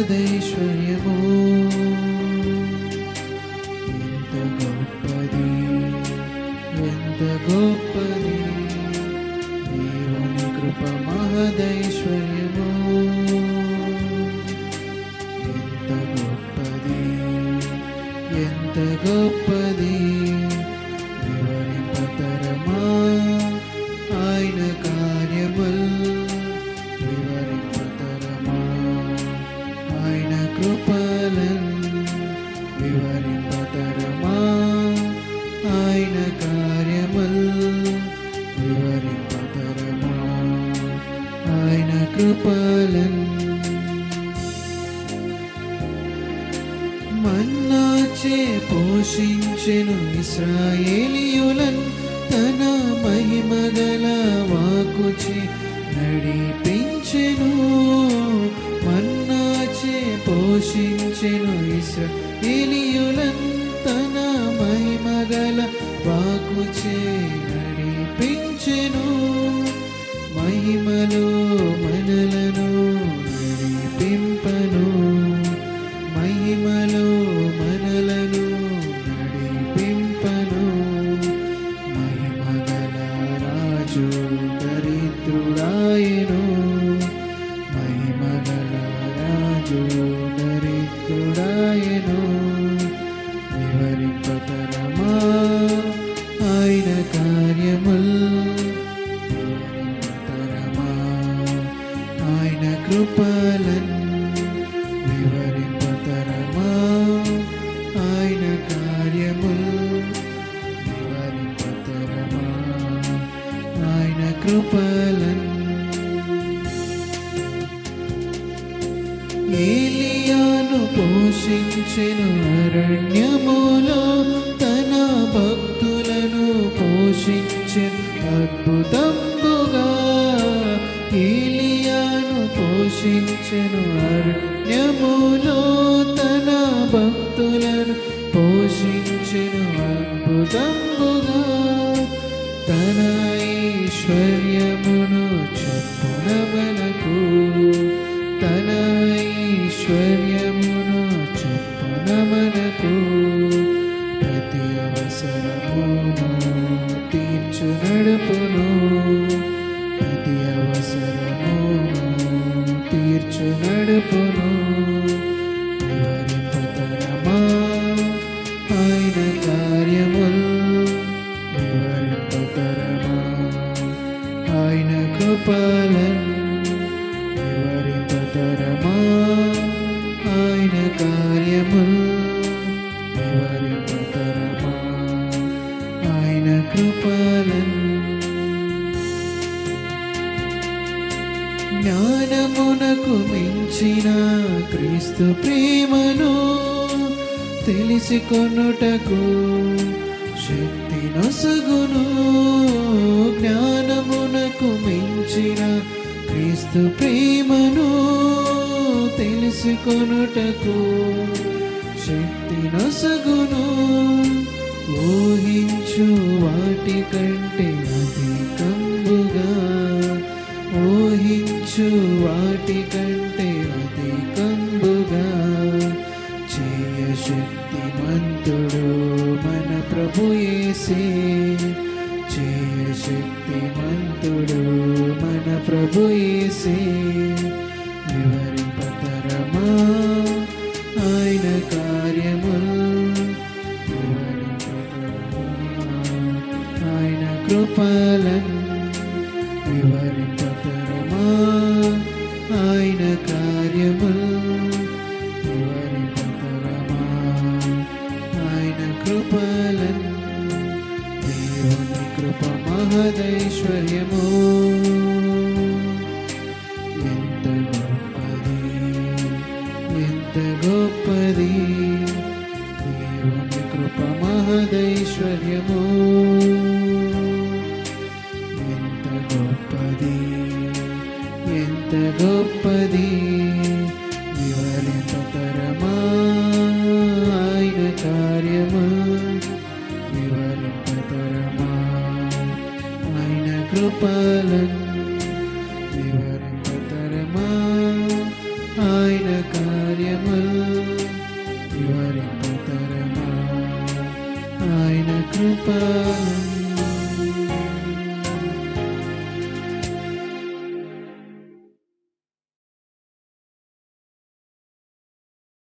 గొప్పదైశ్వర్యము ఎంత గొప్పది ఎంత గొప్పది దేవుని కృప మహదై కృపలన్. మన్నాచే పోషించెను ఇస్రాయేలియులన్. తన మహిమగల వాకుచి నడిపించెను. మన్నాచే పోషించెను ఇస్రాయేలియులన్. తన మహిమగల వాకుచే నడిపించెను. మహిమలో ദരിദ്രുടായിനോ పోషించిన అరణ్యములో తన భక్తులను పోషించిన అద్భుతంబుగా ఏలియాను పోషించిన అరణ్యములో తన భక్తులను పోషించిన నడుపును. ప్రతి అవసరము తీర్చు నడుపును. జ్ఞానమునకు మించిన క్రీస్తు ప్రేమను తెలిసి కొనుటకు శక్తి నొసగును. జ్ఞానమునకు మించిన క్రీస్తు ప్రేమను తెలిసి కొనుటకు శక్తి నొసగును. ఊహించు వాటి కంటే అధికం ఊహించు వాటి కంటే అధికంబుగా. చేయ శక్తిమంతుడు మన ప్రభు ఏసే చేయ శక్తిమంతుడు మన ప్రభు ఏసే వివరింపతరమా? ఆయన కార్యము వివరింపతరమా? ఆయన కృపలను ఆయన కార్యముల్ ఆయన కృపలన్ దేవుని కృప మహదైశ్వర్యము. ఎంత గొప్పది ఎంత గొప్పది దేవుని కృప మహదైశ్వర్యము. వివరింపతరమా ఆయన కృపలన్